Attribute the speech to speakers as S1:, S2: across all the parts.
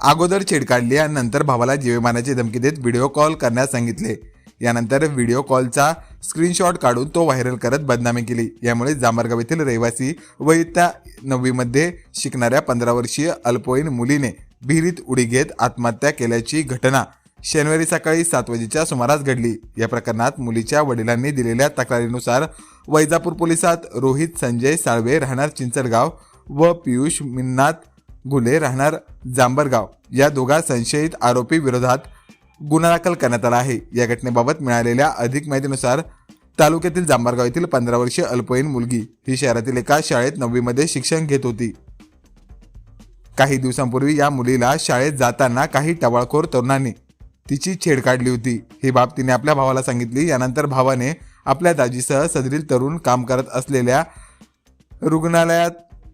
S1: अगोदर छेड काढली आणि नंतर भावाला जीवेमानाची धमकी देत व्हिडिओ कॉल करण्यास सांगितले. यानंतर व्हिडिओ कॉलचा स्क्रीनशॉट काढून तो व्हायरल करत बदनामी केली. यामुळे जांभरगाव येथील रहिवासी व इयत्ता नववीमध्ये शिकणाऱ्या पंधरा वर्षीय अल्पवयीन मुलीने विहिरीत उडी घेत आत्महत्या केल्याची घटना शनिवारी सकाळी सात वाजेच्या सुमारास घडली. या प्रकरणात मुलीच्या वडिलांनी दिलेल्या तक्रारीनुसार वैजापूर पोलिसात रोहित संजय साळवे राहणार चिंचडगाव व पियुष मिन्नाथ गुन्हे राहणार जांभरगाव. या दोघा संशयित आरोपी विरोधात गुन्हा दाखल करण्यात आला आहे. या घटनेबाबत मिळालेल्या अधिक माहितीनुसार तालुक्यातील जांभरगाव येथील पंधरा वर्षीय अल्पवयीन मुलगी ही शहरातील एका शाळेत नववीमध्ये शिक्षण घेत होती. काही दिवसांपूर्वी या मुलीला शाळेत जाताना काही टवाळखोर तरुणांनी तिची छेड काढली होती. ही बाब तिने आपल्या भावाला सांगितली. यानंतर भावाने आपल्या दाजीसह सदरील तरुण काम करत असलेल्या रुग्णालयात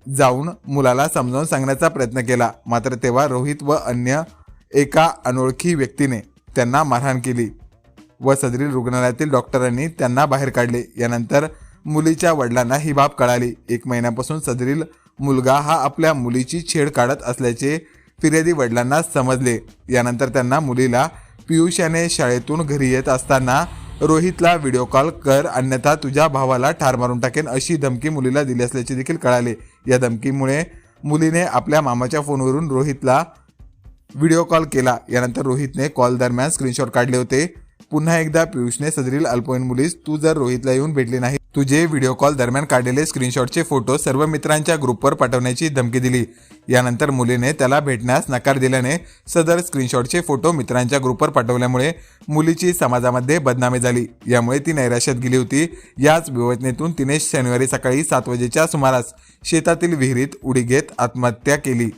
S1: जाऊन मुलाला समजावून सांगण्याचा प्रयत्न केला. मात्र तेव्हा रोहित व अन्य एका अनोळखी व्यक्तीने त्यांना मारहाण केली व सदरील रुग्णालयातील डॉक्टरांनी त्यांना बाहेर काढले. यानंतर मुलीच्या वडिलांना ही बाब कळाली. एक महिन्यापासून सदरील मुलगा हा आपल्या मुलीची छेड काढत असल्याचे फिर्यादी वडिलांना समजले. यानंतर त्यांना मुलीला पियुष याने शाळेतून घरी येत असताना रोहितला व्हिडिओ कॉल कर अन्यथा तुझ्या भावाला ठार मारून टाकेन अशी धमकी मुलीला दिली असल्याचे देखील कळाले. या धमकीमुळे मुलीने आपल्या मामाच्या फोनवरून रोहितला व्हिडिओ कॉल केला. यानंतर रोहितने कॉल दरम्यान स्क्रीनशॉट काढले होते. पुन्हा एकदा पियुषने सदरील अल्पवयीन मुलीस तू जर रोहितला येऊन भेटली नाही तुझे व्हिडिओ कॉल दरम्यान काढलेले स्क्रीनशॉटचे फोटो सर्व मित्रांच्या ग्रुपवर पाठवण्याची धमकी दिली. यानंतर मुलीने त्याला भेटण्यास नकार दिल्याने सदर स्क्रीनशॉटचे फोटो मित्रांच्या ग्रुपवर पाठवल्यामुळे मुलीची समाजामध्ये बदनामी झाली. यामुळे ती नैराश्यात गेली होती. याच विवेचनेतून तिने शनिवारी सकाळी सात वाजेच्या सुमारास शेतातील विहिरीत उडी घेत आत्महत्या केली.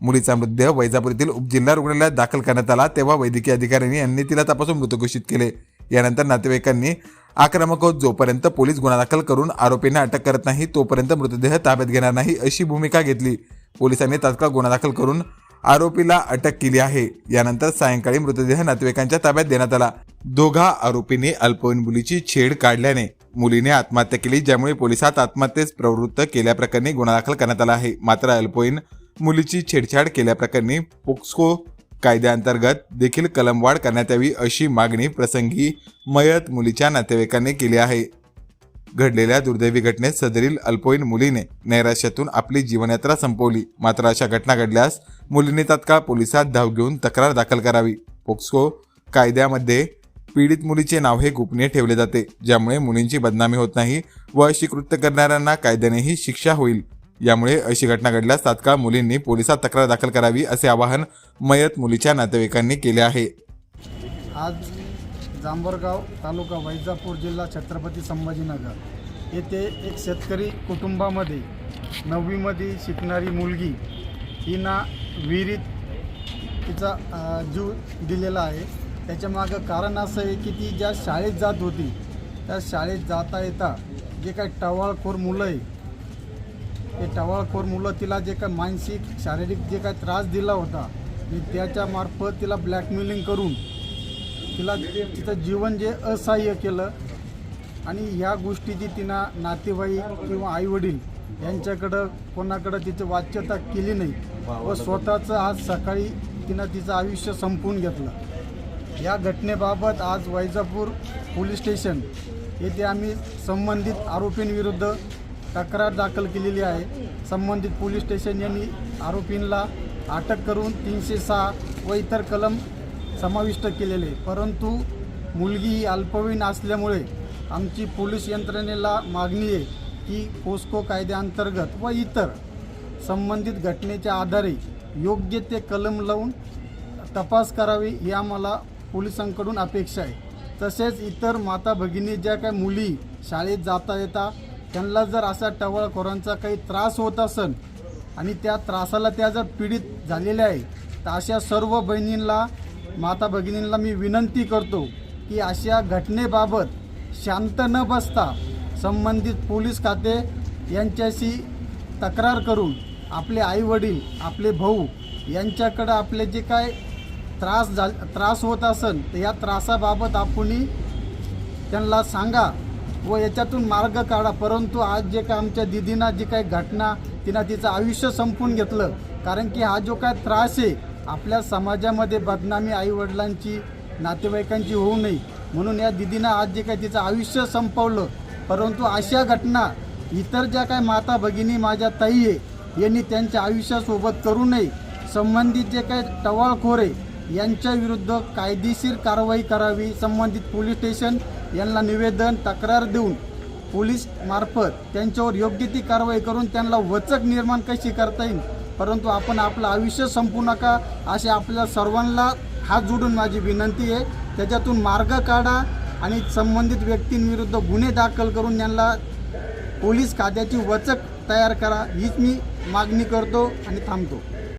S1: मुलीचा मृतदेह वैजापूर येथील उपजिल्हा रुग्णालयात दाखल करण्यात आला तेव्हा वैद्यकीय अधिकाऱ्यांनी यांनी तिला तपासून मृत घोषित केले. यानंतर नातेवाईकांनी आक्रमक जोपर्यंत पोलीस गुन्हा दाखल करून आरोपींना अटक करत नाही तोपर्यंत मृतदेह ताब्यात घेणार नाही अशी भूमिका घेतली. पोलिसांनी तात्काळ गुन्हा दाखल करून आरोपीला अटक केली आहे. यानंतर सायंकाळी मृतदेह नातेवाईकांच्या ताब्यात देण्यात आला. दोघा आरोपींनी अल्पवयीन मुलीची छेड काढल्याने मुलीने आत्महत्या केली ज्यामुळे पोलिसात आत्महत्येस प्रवृत्त केल्याप्रकरणी गुन्हा दाखल करण्यात आला आहे. मात्र अल्पवयीन मुलीची छेडछाड केल्याप्रकरणी पोक्सो कायद्याअंतर्गत देखील कलमवाढ करण्यात यावी अशी मागणी प्रसंगी मयत मुलीच्या नातेवाईकांनी केली आहे. घडलेल्या दुर्दैवी घटनेत सदरील अल्पवयीन मुलीने नैराश्यातून आपली जीवनयात्रा संपवली. मात्र अशा घटना घडल्यास मुलीने तात्काळ पोलिसात धाव घेऊन तक्रार दाखल करावी. पोक्सो कायद्यामध्ये पीडित मुलीचे नाव हे गोपनीय ठेवले जाते ज्यामुळे मुलींची बदनामी होत नाही व अशी कृत्य करणाऱ्यांना कायद्यानेही शिक्षा होईल. यामुळे अशी घटना घडल्यास तात्काळ मुलींनी पोलिसात तक्रार दाखल करावी असे आवाहन मयत मुलीच्या नातेवाईकांनी केले आहे.
S2: आज जांभरगाव तालुका वैजापूर जिल्हा छत्रपती संभाजीनगर येथे एक शेतकरी कुटुंबामध्ये नववीमध्ये शिकणारी मुलगी हिना विहिरीत तिचा जीव दिलेला आहे. त्याच्यामागं कारण असं आहे की ती ज्या शाळेत जात होती त्या शाळेत जाता येता जे काही टवाळखोर मुलं आहे ते टवाळखोर मुलं तिला जे काय मानसिक शारीरिक जे काय त्रास दिला होता आणि त्याच्या मार्फत तिला ब्लॅकमेलिंग करून तिला तिचं जीवन जे असहाय्य केलं. आणि ह्या गोष्टीची तिनं नातेवाईक किंवा आईवडील यांच्याकडं कोणाकडं तिची वाच्यता केली नाही. व स्वतःचं आज सकाळी तिनं तिचं आयुष्य संपवून घेतलं. या घटनेबाबत आज वैजापूर पोलीस स्टेशन येथे आम्ही संबंधित आरोपींविरुद्ध तक्रार दाखल केलेली आहे. संबंधित पोलीस स्टेशन यांनी आरोपींना अटक करून तीनशे सहा व इतर कलम समाविष्ट केलेले. परंतु मुलगी ही अल्पवयीन असल्यामुळे आमची पोलीस यंत्रणेला मागणी आहे की पोस्को कायद्याअंतर्गत व इतर संबंधित घटनेच्या आधारे योग्य ते कलम लावून तपास करावी ही आम्हाला पोलिसांकडून अपेक्षा आहे. तसेच इतर माता भगिनी ज्या काही मुली शाळेत जाता येता त्यांना जर असा टवळखोरांचा काही त्रास होत असेल आणि त्या त्रासाला त्या जर पीडित झालेल्या आहे तर अशा सर्व बहिणींना माता भगिनींना मी विनंती करतो की अशा घटनेबाबत शांत न बसता संबंधित पोलीस खाते यांच्याशी तक्रार करून आपले आईवडील आपले भाऊ यांच्याकडं आपले जे काय त्रास झाल त्रास होत असेल तर या त्रासाबाबत आपणही त्यांना सांगा. व याच्यातून मार्ग काढा. परंतु आज जे काय आमच्या दिदीना जी काही घटना तिनं तिचं आयुष्य संपून घेतलं. कारण की हा जो काय त्रास आहे आपल्या समाजामध्ये बदनामी आईवडिलांची नातेवाईकांची होऊ नये. म्हणून या दिदीनं आज जे काय तिचं आयुष्य संपवलं. परंतु अशा घटना इतर ज्या काय माता भगिनी माझ्या ताई आहे यांनी त्यांच्या आयुष्यासोबत करू नये. संबंधित जे काय टवाळखोर आहे यांच्या विरुद्ध कायदेशीर कारवाई करावी संबंधित पोलीस स्टेशन यांना निवेदन तक्रार देऊन पोलीस मार्फत त्यांच्यावर योग्य ती कारवाई करून त्यांना वचक निर्माण कशी करता येईल? परंतु आपण आपलं आयुष्य संपू नका असे आपल्या सर्वांना हात जोडून माझी विनंती आहे. त्याच्यातून मार्ग काढा आणि संबंधित व्यक्तींविरुद्ध गुन्हे दाखल करून यांना पोलीस खात्याची वचक तयार करा. हीच मी मागणी करतो आणि थांबतो.